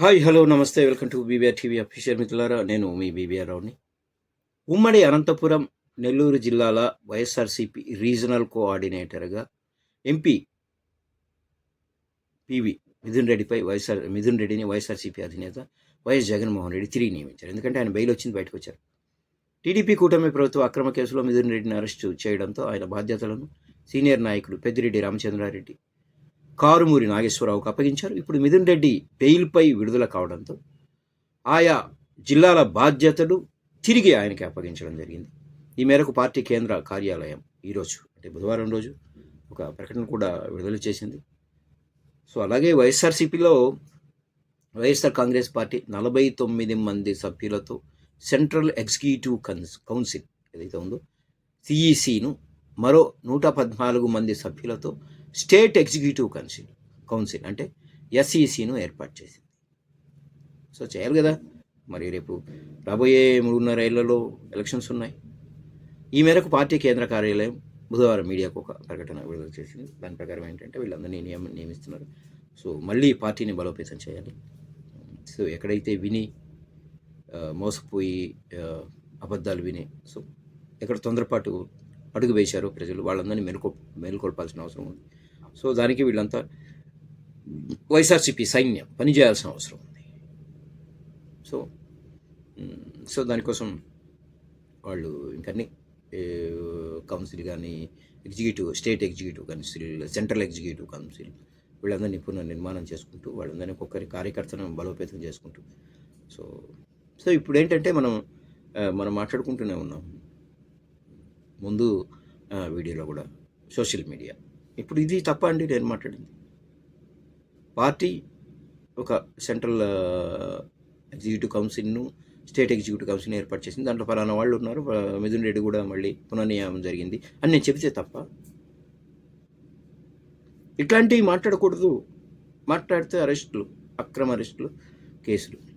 Hi hello namaste welcome to BBR TV official మిత్రులారా నేను మీ బీబీఆర్ రావుని. ఉమ్మడి అనంతపురం నెల్లూరు జిల్లాల వైఎస్ఆర్సీపీ రీజనల్ కోఆర్డినేటర్గా ఎంపీ పివి మిథున్ రెడ్డిపై వైఎస్ఆర్ మిథున్ రెడ్డిని వైఎస్ఆర్సీపీ అధినేత వైఎస్ జగన్మోహన్ రెడ్డి తిరిగి నియమించారు. ఎందుకంటే ఆయన బెయిల్ వచ్చింది బయటకు వచ్చారు. టీడీపీ కూటమి ప్రభుత్వ అక్రమ కేసులో మిథున్ రెడ్డిని అరెస్టు చేయడంతో ఆయన బాధ్యతలను సీనియర్ నాయకుడు పెద్దిరెడ్డి రామచంద్రారెడ్డి కారుమూరి నాగేశ్వరరావుకు అప్పగించారు. ఇప్పుడు మిథున్ రెడ్డి బెయిల్పై విడుదల కావడంతో ఆయా జిల్లాల బాధ్యతలు తిరిగి ఆయనకి అప్పగించడం జరిగింది. ఈ మేరకు పార్టీ కేంద్ర కార్యాలయం ఈరోజు అంటే బుధవారం రోజు ఒక ప్రకటన కూడా విడుదల చేసింది. సో అలాగే వైఎస్ఆర్సీపీలో వైఎస్ఆర్ కాంగ్రెస్ పార్టీ నలభై తొమ్మిది మంది సభ్యులతో సెంట్రల్ ఎగ్జిక్యూటివ్ కన్స్ కౌన్సిల్ ఏదైతే ఉందో సిఈసిను మరో నూట పద్నాలుగు మంది సభ్యులతో స్టేట్ ఎగ్జిక్యూటివ్ కౌన్సిల్ కౌన్సిల్ అంటే ఎస్ఈసిను ఏర్పాటు చేసింది. సో చేయాలి కదా. మరి రేపు రాబోయే మూడున్నర ఏళ్ళలో ఎలక్షన్స్ ఉన్నాయి. ఈ మేరకు పార్టీ కేంద్ర కార్యాలయం బుధవారం మీడియాకు ఒక ప్రకటన విడుదల చేసింది. దాని ప్రకారం ఏంటంటే వీళ్ళందరినీ నియమ నియమిస్తున్నారు. సో మళ్ళీ పార్టీని బలోపేతం చేయాలి. సో ఎక్కడైతే విని మోసపోయి అబద్ధాలు విని సో ఎక్కడ తొందరపాటు అడుగు వేశారు ప్రజలు. వాళ్ళందరినీ మెలుకొ మేలుకొల్పాల్సిన అవసరం ఉంది. సో దానికి వీళ్ళంతా వైఎస్ఆర్సీపీ సైన్యం పనిచేయాల్సిన అవసరం ఉంది. సో సో దానికోసం వాళ్ళు ఇంకన్నీ కౌన్సిల్ కానీ executive state executive council central executive council వీళ్ళందరినీ పునః నిర్మాణం చేసుకుంటూ వాళ్ళందరినీ ఒక్కొక్కరి కార్యకర్తలను బలోపేతం చేసుకుంటూ. సో సో ఇప్పుడు ఏంటంటే మనం మనం మాట్లాడుకుంటూనే ఉన్నాం. ముందు వీడియోలో కూడా. Social media. ఇప్పుడు ఇది తప్ప అండి నేను మాట్లాడింది. పార్టీ ఒక సెంట్రల్ ఎగ్జిక్యూటివ్ కౌన్సిల్ను స్టేట్ ఎగ్జిక్యూటివ్ కౌన్సిల్ని ఏర్పాటు చేసింది. దాంట్లో ఫలానా వాళ్ళు ఉన్నారు. మిథున్ రెడ్డి కూడా మళ్ళీ పునర్నియామం జరిగింది. అని నేను చెబితే తప్ప ఇట్లాంటివి మాట్లాడకూడదు. మాట్లాడితే అరెస్టులు అక్రమ అరెస్టులు కేసులు.